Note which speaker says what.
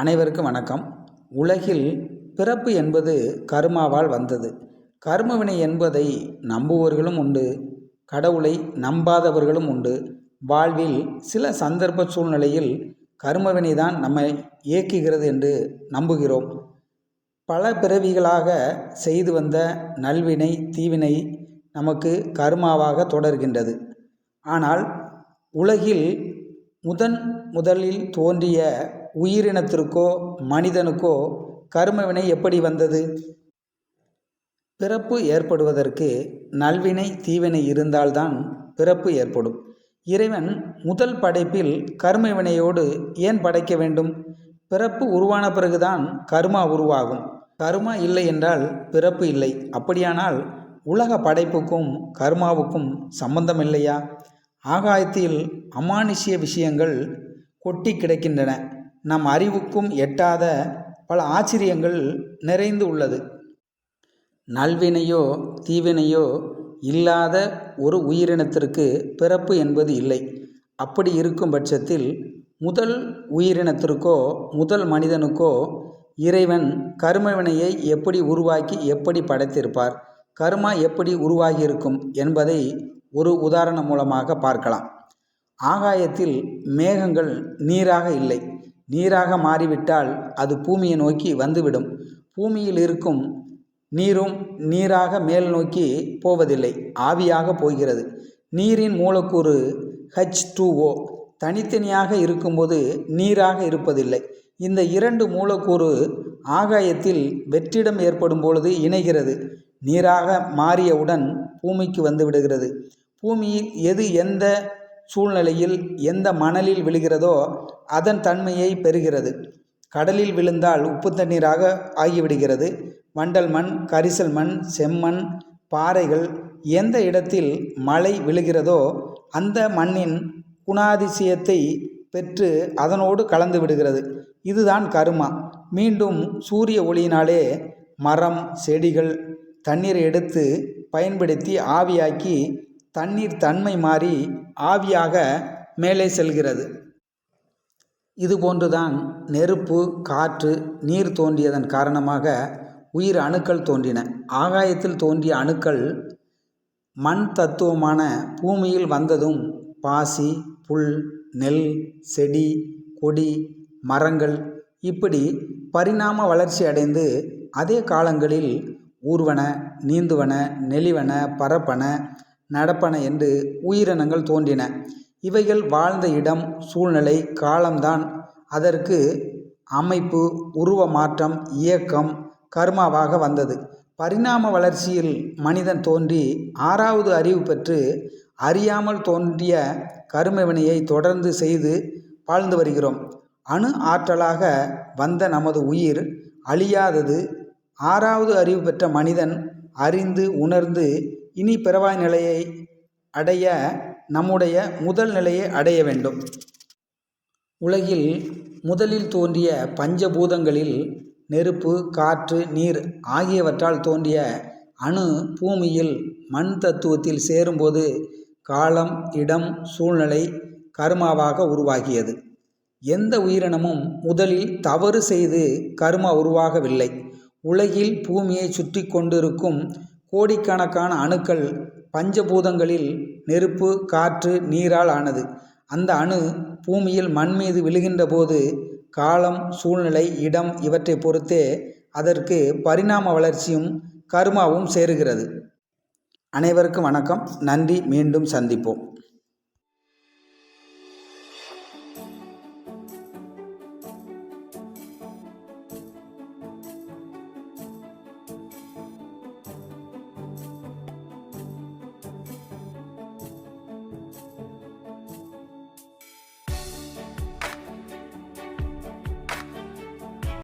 Speaker 1: அனைவருக்கும் வணக்கம். உலகில் பிறப்பு என்பது கர்மாவால் வந்தது. கர்மவினை என்பதை நம்புவர்களும் உண்டு கடவுளை நம்பாதவர்களும் உண்டு. வாழ்வில் சில சந்தர்ப்ப சூழ்நிலையில் கர்மவினை தான் நம்மை இயக்குகிறது என்று நம்புகிறோம். பல பிறவிகளாக செய்து வந்த நல்வினை தீவினை நமக்கு கர்மாவாக தொடர்கின்றது. ஆனால் உலகில் முதன் முதலில் தோன்றிய உயிரினத்திற்கோ மனிதனுக்கோ கர்மவினை எப்படி வந்தது? பிறப்பு ஏற்படுவதற்கு நல்வினை தீவினை இருந்தால்தான் பிறப்பு ஏற்படும். இறைவன் முதல் படைப்பில் கர்ம வினையோடு ஏன் படைக்க வேண்டும்? பிறப்பு உருவான பிறகுதான் கர்மா உருவாகும். கர்மா இல்லை என்றால் பிறப்பு இல்லை. அப்படியானால் உலக படைப்புக்கும் கர்மாவுக்கும் சம்பந்தம் இல்லையா? ஆகாயத்தில் அமானுஷ்ய விஷயங்கள் கொட்டி கிடக்கின்றன. நம் அறிவுக்கும் எட்டாத பல ஆச்சரியங்கள் நிறைந்து உள்ளது. நல்வினையோ தீவினையோ இல்லாத ஒரு உயிரினத்திற்கு பிறப்பு என்பது இல்லை. அப்படி இருக்கும் பட்சத்தில் முதல் உயிரினத்திற்கோ முதல் மனிதனுக்கோ இறைவன் கர்மவினையை எப்படி உருவாக்கி எப்படி படைத்திருப்பார்? கர்மா எப்படி உருவாகியிருக்கும் என்பதை ஒரு உதாரணம் மூலமாக பார்க்கலாம். ஆகாயத்தில் மேகங்கள் நீராக இல்லை. நீராக மாறிவிட்டால் அது பூமியை நோக்கி வந்துவிடும். பூமியில் இருக்கும் நீரும் நீராக மேல் நோக்கி போவதில்லை. ஆவியாக போகிறது. நீரின் மூலக்கூறு ஹச் டூஓ தனித்தனியாக இருக்கும்போது நீராக இருப்பதில்லை. இந்த இரண்டு மூலக்கூறு ஆகாயத்தில் வெற்றிடம் ஏற்படும் பொழுது இணைகிறது. நீராக மாறியவுடன் பூமிக்கு வந்து விடுகிறது. பூமியில் எது எந்த சூழ்நிலையில் எந்த மணலில் விழுகிறதோ அதன் தன்மையை பெறுகிறது. கடலில் விழுந்தால் உப்பு தண்ணீராக ஆகிவிடுகிறது. வண்டல் மண் கரிசல் மண் செம்மண் பாறைகள் எந்த இடத்தில் மழை விழுகிறதோ அந்த மண்ணின் குணாதிசயத்தை பெற்று அதனோடு கலந்து விடுகிறது. இதுதான் கருமா. மீண்டும் சூரிய ஒளியினாலே மரம் செடிகள் தண்ணீரை எடுத்து பயன்படுத்தி ஆவியாக்கி தண்ணீர் தன்மை மாறி ஆவியாக மேலே செல்கிறது. இதுபோன்றுதான் நெருப்பு காற்று நீர் தோன்றியதன் காரணமாக உயிர் அணுக்கள் தோன்றின. ஆகாயத்தில் தோன்றிய அணுக்கள் மண் தத்துவமான பூமியில் வந்ததும் பாசி புல் நெல் செடி கொடி மரங்கள் இப்படி பரிணாம வளர்ச்சி அடைந்து அதே காலங்களில் ஊர்வன நீந்துவன நெளிவன பரப்பன நடப்பன என்று உயிரினங்கள் தோன்றின. இவைகள் வாழ்ந்த இடம் சூழ்நிலை காலம்தான். அதற்கு அமைப்பு உருவ மாற்றம் இயக்கம் கர்மாவாக வந்தது. பரிணாம வளர்ச்சியில் மனிதன் தோன்றி ஆறாவது அறிவு பெற்று அறியாமல் தோன்றிய கருமவினையை தொடர்ந்து செய்து வாழ்ந்து வருகிறோம். அணு ஆற்றலாக வந்த நமது உயிர் அழியாதது. ஆறாவது அறிவு பெற்ற மனிதன் அறிந்து உணர்ந்து இனி பிறவாய் நிலையை அடைய நம்முடைய முதல் நிலையை அடைய வேண்டும். உலகில் முதலில் தோன்றிய பஞ்சபூதங்களில் நெருப்பு காற்று நீர் ஆகியவற்றால் தோன்றிய அணு பூமியில் மண் தத்துவத்தில் சேரும்போது காலம் இடம் சூழ்நிலை கர்மாவாக உருவாகியது. எந்த உயிரினமும் முதலில் தவறு செய்து கர்மா உருவாகவில்லை. உலகில் பூமியை சுற்றி கொண்டிருக்கும் கோடிக்கணக்கான அணுக்கள் பஞ்சபூதங்களில் நெருப்பு காற்று நீரால் ஆனது. அந்த அணு பூமியில் மண் மீது விழுகின்ற போது காலம் சூழ்நிலை இடம் இவற்றை பொறுத்தே அதற்கு பரிணாம வளர்ச்சியும் கருமாவும் சேருகிறது. அனைவருக்கும் வணக்கம். நன்றி. மீண்டும் சந்திப்போம்.